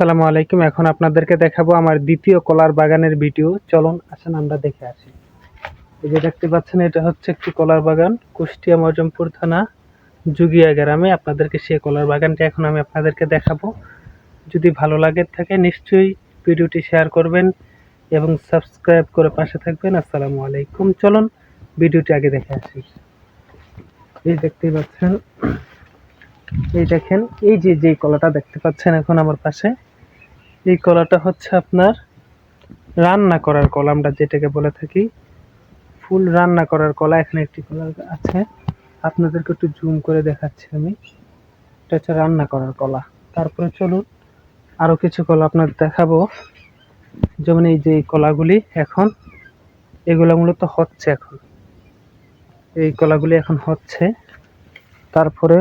আসসালামু আলাইকুম। এখন আপনাদেরকে দেখাবো আমার দ্বিতীয় কলার বাগানের ভিডিও। চলুন, আসেন আমরা দেখে আসি। এই যে দেখতে পাচ্ছেন, এটা হচ্ছে একটি কলার বাগান, কুষ্টিয়া মজমপুর থানা, জুগিয়া গ্রামে। আপনাদেরকে সেই কলার বাগানটি এখন আমি আপনাদেরকে দেখাবো। যদি ভালো লাগে থাকে, নিশ্চয়ই ভিডিওটি শেয়ার করবেন এবং সাবস্ক্রাইব করে পাশে থাকবেন। আসসালামু আলাইকুম। চলুন, ভিডিওটি আগে দেখে আসি। এই দেখতেই পাচ্ছেন, এই দেখেন, এই যে যে কলাটা দেখতে পাচ্ছেন এখন আমার পাশে এই কলাটা হচ্ছে আপনার রান্না করার কলা, আমরা যেটাকে বলে থাকি ফুল রান্না করার কলা। এখানে একটি কলা আছে। আপনাদেরকে একটু জুম করে দেখাচ্ছি আমি। এটা হচ্ছে রান্না করার কলা। তারপরে চলুন আরও কিছু কলা আপনাদের দেখাবো। যেমন এই যে কলাগুলি এখন, এগুলো মূলত হচ্ছে এখন। এই কলাগুলি এখন হচ্ছে। তারপরে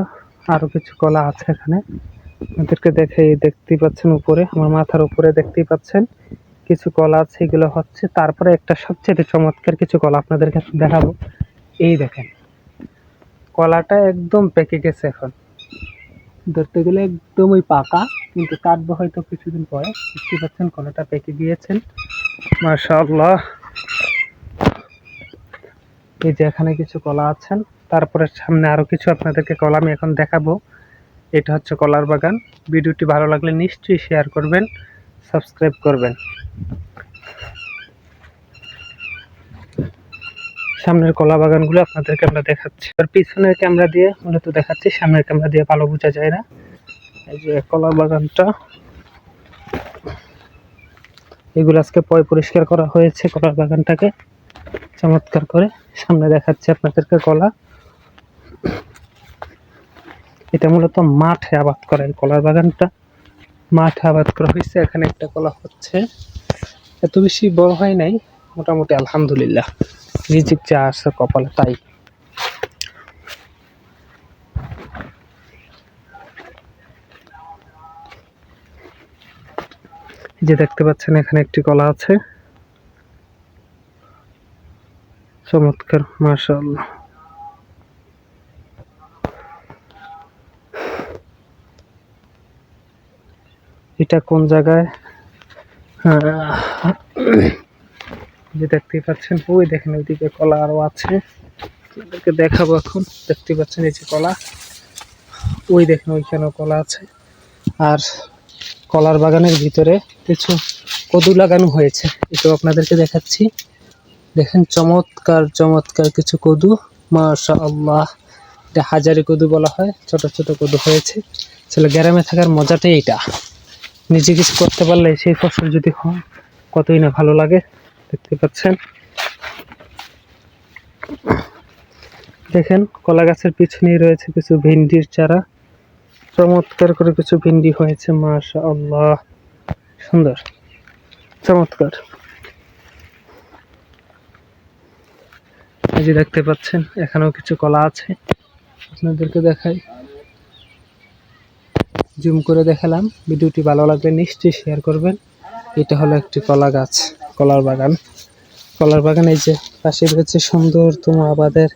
আরও কিছু কলা আছে এখানে। আপনাদেরকে দেখে দেখতেই পাচ্ছেন উপরে। আমার মাথার উপরে দেখতেই পাচ্ছেন। কিছু কলা আছে, এগুলো হচ্ছে। তারপরে একটা সবচেয়ে চমৎকার কিছু কলা আপনাদেরকে দেখাবো। এই দেখেন। কলাটা একদম পেকে গেছে এখন। ধরতে গেলে একদমই পাকা, কিন্তু কাটবো হয়তো কিছুদিন পরে। দেখতে পাচ্ছেন, কলাটা পেকে গিয়েছেন। মাশাআল্লাহ। এই যে এখানে কিছু কলা আছেন। তারপরে সামনে আরও কিছু আপনাদেরকে কলা আমি এখন দেখাবো। এটা হচ্ছে কলার বাগান। ভিডিওটি ভালো লাগলে নিশ্চয়ই শেয়ার করবেন সাবস্ক্রাইব করবেন। সামনের কলা বাগানগুলো আপনাদেরকে আমরা দেখাচ্ছি। আর পিছনের ক্যামেরা দিয়ে, মূলত দেখাচ্ছি, সামনের ক্যামেরা দিয়ে ভালো বোঝা যায় না। এই যে কলা বাগানটা। এগুলো আজকে পয় পরিষ্কার করা হয়েছে কলার বাগানটাকে। চমৎকার করে সামনে দেখাচ্ছি আপনাদেরকে কলা। এটা মূলত মাঠে আবাদ করা কলার বাগানটা মাঠে আবাদ করা হয়েছে। এখানে একটা কলা হচ্ছে। এত বেশি বড় হয় নাই, মোটামুটি আলহামদুলিল্লাহ। রিজিক যা আছে কপালে তাই। যে দেখতে পাচ্ছেন, এখানে একটি কলা আছে। চমৎকার, মাশাআল্লাহ। এটা কোন জায়গায়? যে পাচ্ছেন, ওই দেখেন ওইদিকে কলা আরও আছে। আপনাদেরকে দেখাবো এখন দেখতে পাচ্ছেন এই যে কলা। ওই দেখেন ওইখানেও কলা আছে। আর কলার বাগানের ভিতরে কিছু কদু লাগানো হয়েছে। এটাও আপনাদেরকে দেখাচ্ছি। দেখেন চমৎকার চমৎকার কিছু কদু। মাশা এটা হাজারি কদু বলা হয়, ছোট ছোট কদু হয়েছে। আসলে গ্রামে থাকার মজাটাই এটা। নিজে কিছু করতে পারলে সেই ফসল যদি হয়, কতই না ভালো লাগে, দেখতে পাচ্ছেন। দেখেন, কলা গাছের পিছনেই রয়েছে কিছু ভিন্ডির চারা। চমৎকার করে কিছু ভিন্ডি হয়েছে মাশা আল্লাহ সুন্দর, চমৎকার। দেখতে পাচ্ছেন, এখানেও কিছু কলা আছে। আপনাদেরকে দেখাই। জুম করে দেখালাম। ভিডিওটি ভালো লাগলে নিশ্চয়ই শেয়ার করবেন। এটা হলো একটি কলা গাছ, কলার বাগান। কলার বাগান এই যে পাশে রয়েছে সুন্দরতম আবাদের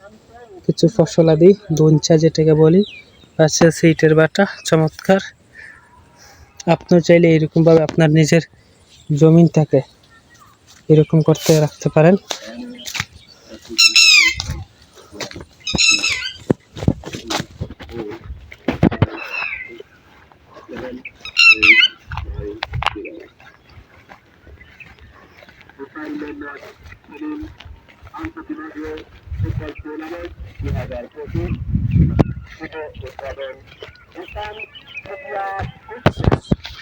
কিছু ফসলাদি দঞ্চা যেটাকে বলি। পাশে আছে ইটের বাটা, চমৎকার। আপনিও চাইলে এরকমভাবে আপনার নিজের জমিনটাকে এরকম করতে রাখতে পারেন। We have our cooking, we have we can cook our.